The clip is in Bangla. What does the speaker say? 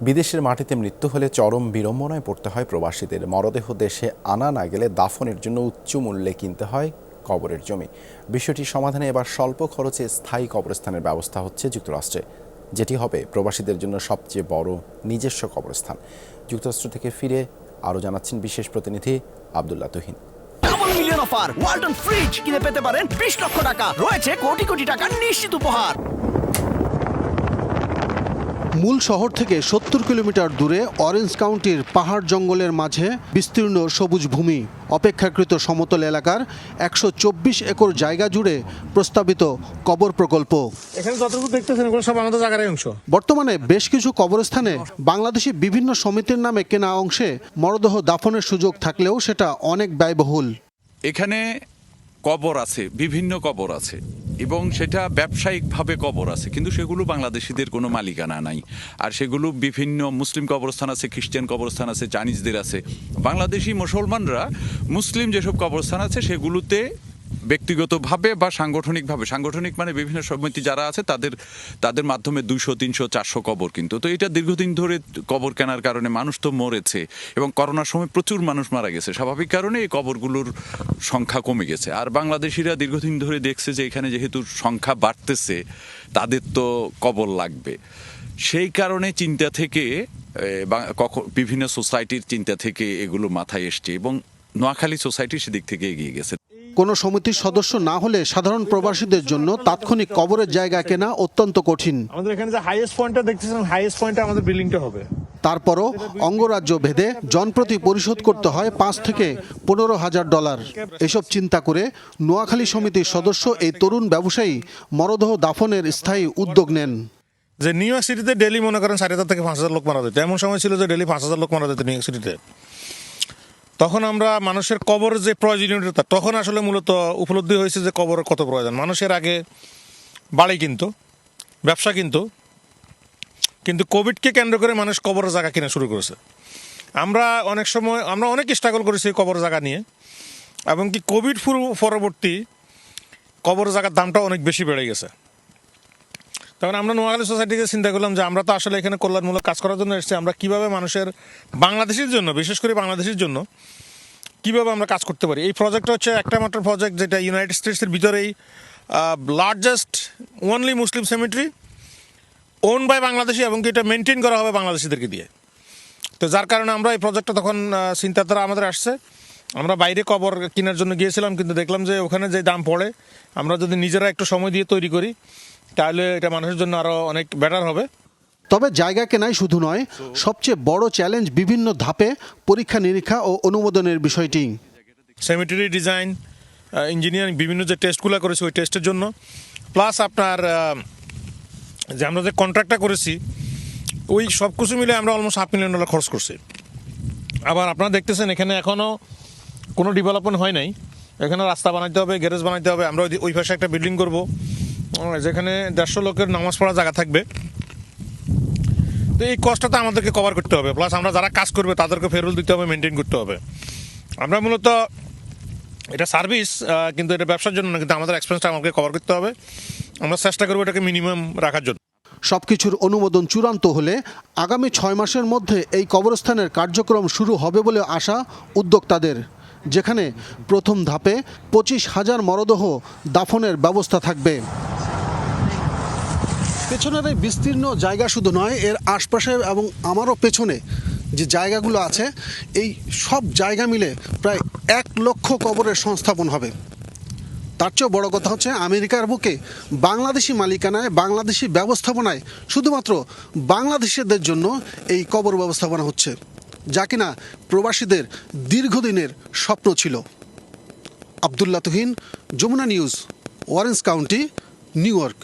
বিদেশের মাটিতে মৃত্যু হলে চরম বিড়ম্বনায় পড়তে হয় প্রবাসীদের। মরদেহ দেশে আনা না গেলে দাফনের জন্য উচ্চ মূল্যে কিনতে হয় কবরের জমি। বিষয়টি সমাধানে এবার স্বল্প খরচে স্থায়ী কবরস্থানের ব্যবস্থা হচ্ছে যুক্তরাষ্ট্রে। যেটি হবে প্রবাসীদের জন্য সবচেয়ে বড় নিজস্ব কবরস্থান। যুক্তরাষ্ট্র থেকে ফিরে আরও জানাচ্ছেন বিশেষ প্রতিনিধি Abdullah Tuhin. Million offer fridge কিনে পেতে পারেন বিশ লক্ষ টাকা। রয়েছে কোটি কোটি টাকার নিশ্চিত উপহার। মূল শহর থেকে সত্তর কিলোমিটার দূরে অরেঞ্জ কাউন্টির পাহাড় জঙ্গলের মাঝে বিস্তীর্ণ সবুজ ভূমি অপেক্ষাকৃত সমতল এলাকার একশো চব্বিশ একর জায়গা জুড়ে প্রস্তাবিত কবর প্রকল্প। এখানে যতটুকু দেখতেছেন এগুলো সব আমাদের জায়গার অংশ। বর্তমানে বেশ কিছু কবরস্থানে বাংলাদেশি বিভিন্ন সমিতির নামে কেনা অংশে মরদেহ দাফনের সুযোগ থাকলেও সেটা অনেক ব্যয়বহুল। এখানে কবর আছে, বিভিন্ন কবর আছে। এবং সেটা ব্যবসায়িকভাবে কবর আছে, কিন্তু সেগুলো বাংলাদেশিদের কোনো মালিকানা নাই। আর সেগুলো বিভিন্ন মুসলিম কবরস্থান আছে, খ্রিস্টান কবরস্থান আছে চাইনিজদের আছে। বাংলাদেশি মুসলমানরা মুসলিম যেসব কবরস্থান আছে, সেগুলোতে ব্যক্তিগতভাবে বা সাংগঠনিকভাবে, সাংগঠনিক মানে বিভিন্ন সমিতি যারা আছে তাদের তাদের মাধ্যমে দুইশো, তিনশো, চারশো কবর কিন্তু। তো এটা দীর্ঘদিন ধরে কবর কেনার কারণে মানুষ তো মরেছে এবং করোনার সময় প্রচুর মানুষ মারা গেছে। স্বাভাবিক কারণে এই কবরগুলোর সংখ্যা কমে গেছে। আর বাংলাদেশিরা দীর্ঘদিন ধরে দেখছে যে এখানে যেহেতু সংখ্যা বাড়তেছে, তাদের তো কবর লাগবে। সেই কারণে চিন্তা থেকে বিভিন্ন সোসাইটির চিন্তা থেকে এগুলো মাথায় এসছে এবং নোয়াখালী সোসাইটি সেদিক থেকে এগিয়ে গেছে। কোনো সমিতির সদস্য না হলে সাধারণ প্রবাসীদের জন্য তাৎক্ষণিক কবরের জায়গা কেনা অত্যন্ত কঠিন। আমাদের এখানে যে হাইয়েস্ট পয়েন্টটা দেখতেছেন হাইয়েস্ট পয়েন্টে আমাদের বিল্ডিংটা হবে। তারপরও অঙ্গরাজ্য ভেদে জনপ্রতি পরিশোধ করতে হয় পাঁচ থেকে পনেরো হাজার ডলার। এসব চিন্তা করে নোয়াখালী সমিতির সদস্য এই তরুণ ব্যবসায়ী মরদেহ দাফনের স্থায়ী উদ্যোগ নেন। যে নিউ ইয়র্ক সিটিতে ডেলি মনে করেন সাড়ে হাজার থেকে পাঁচ হাজার লোক মারা যেত। এমন সময় ছিল যে ডেলি পাঁচ হাজার লোক মারা যেত নিউ ইয়র্ক সিটিতে তখন আমরা মানুষের কবর যে প্রয়োজনীয়তা, তখন আসলে মূলত উপলব্ধি হয়েছে যে কবর কত প্রয়োজন। মানুষের আগে বাড়ি কিন্তু, ব্যবসা কিন্তু কিন্তু কোভিডকে কেন্দ্র করে মানুষ কবরের জায়গা কিনা শুরু করেছে। আমরা অনেক সময়, আমরা অনেক স্ট্রাগল করেছি কবর জায়গা নিয়ে, এবং কি কোভিড পুরো- পরবর্তী কবর জায়গার দামটা অনেক বেশি বেড়ে গেছে। তখন আমরা নোয়াখালী সোসাইটিকে চিন্তা করলাম যে আমরা তো আসলে এখানে কল্যাণমূলক কাজ করার জন্য এসেছি। আমরা কীভাবে মানুষের বাংলাদেশের জন্য, বিশেষ করে বাংলাদেশের জন্য, কীভাবে আমরা কাজ করতে পারি? এই প্রজেক্টটা হচ্ছে একটা মাত্র প্রজেক্ট যেটা ইউনাইটেড স্টেটসের ভিতরেই largest only Muslim cemetery own by Bangladeshi এবং কি এটা মেনটেন করা হবে বাংলাদেশিদেরকে দিয়ে। তো যার কারণে আমরা এই প্রজেক্টটা তখন চিন্তাধারা আমাদের আসছে। আমরা বাইরে কবর কেনার জন্য গিয়েছিলাম, কিন্তু দেখলাম যে ওখানে যে দাম পড়ে, আমরা যদি নিজেরা একটু সময় দিয়ে তৈরি করি তাহলে এটা মানুষের জন্য আরও অনেক বেটার হবে। তবে জায়গা কেনাই শুধু নয় সবচেয়ে বড় চ্যালেঞ্জ বিভিন্ন ধাপে পরীক্ষা নিরীক্ষা ও অনুমোদনের বিষয়টি। সেমিটারি ডিজাইন ইঞ্জিনিয়ারিং বিভিন্ন যে টেস্টগুলো করেছি ওই টেস্টের জন্য। প্লাস আপনার যে আমরা যে কন্ট্রাক্টটা করেছি ওই সব কিছু মিলে আমরা অলমোস্ট হাফ মিলিয়ন ডলার খরচ করছি। আবার আপনারা দেখতেছেন এখানে এখনও কোনো ডেভেলপমেন্ট হয় নাই। এখানে রাস্তা বানাইতে হবে গ্যারেজ বানাইতে হবে আমরা ওই- ওই পাশে একটা বিল্ডিং করব। যেখানে দেড়শো লোকের নামাজ পড়ার জায়গা থাকবে। তো এই কষ্টটা আমাদেরকে কভার করতে হবে। প্লাস আমরা যারা কাজ করবে, তাদেরকে ফেরত দিতে হবে মেনটেন করতে হবে। আমরা মূলত এটা সার্ভিস কিন্তু এটা ব্যবসার জন্য না, কিন্তু আমাদের এক্সপেন্সটা আমাকে কভার করতে হবে। আমরা চেষ্টা করব এটাকে মিনিমাম রাখার জন্য। সবকিছুর অনুমোদন চূড়ান্ত হলে আগামী ছয় মাসের মধ্যে এই কবরস্থানের কার্যক্রম শুরু হবে বলে আশা উদ্যোক্তাদের। যেখানে প্রথম ধাপে পঁচিশ হাজার মরদেহ দাফনের ব্যবস্থা থাকবে। পেছনের এই বিস্তীর্ণ জায়গা শুধু নয়, এর আশপাশে এবং আমারও পেছনে যে জায়গাগুলো আছে, এই সব জায়গা মিলে প্রায় এক লক্ষ কবরের সংস্থাপন হবে। তার চেয়েও বড় কথা হচ্ছে, আমেরিকার বুকে বাংলাদেশি মালিকানায়, বাংলাদেশি ব্যবস্থাপনায় শুধুমাত্র বাংলাদেশিদের জন্য এই কবর ব্যবস্থাপনা হচ্ছে, যা কিনা প্রবাসীদের দীর্ঘদিনের স্বপ্ন ছিল। Abdullah Tuhin, Jamuna news Warren county New York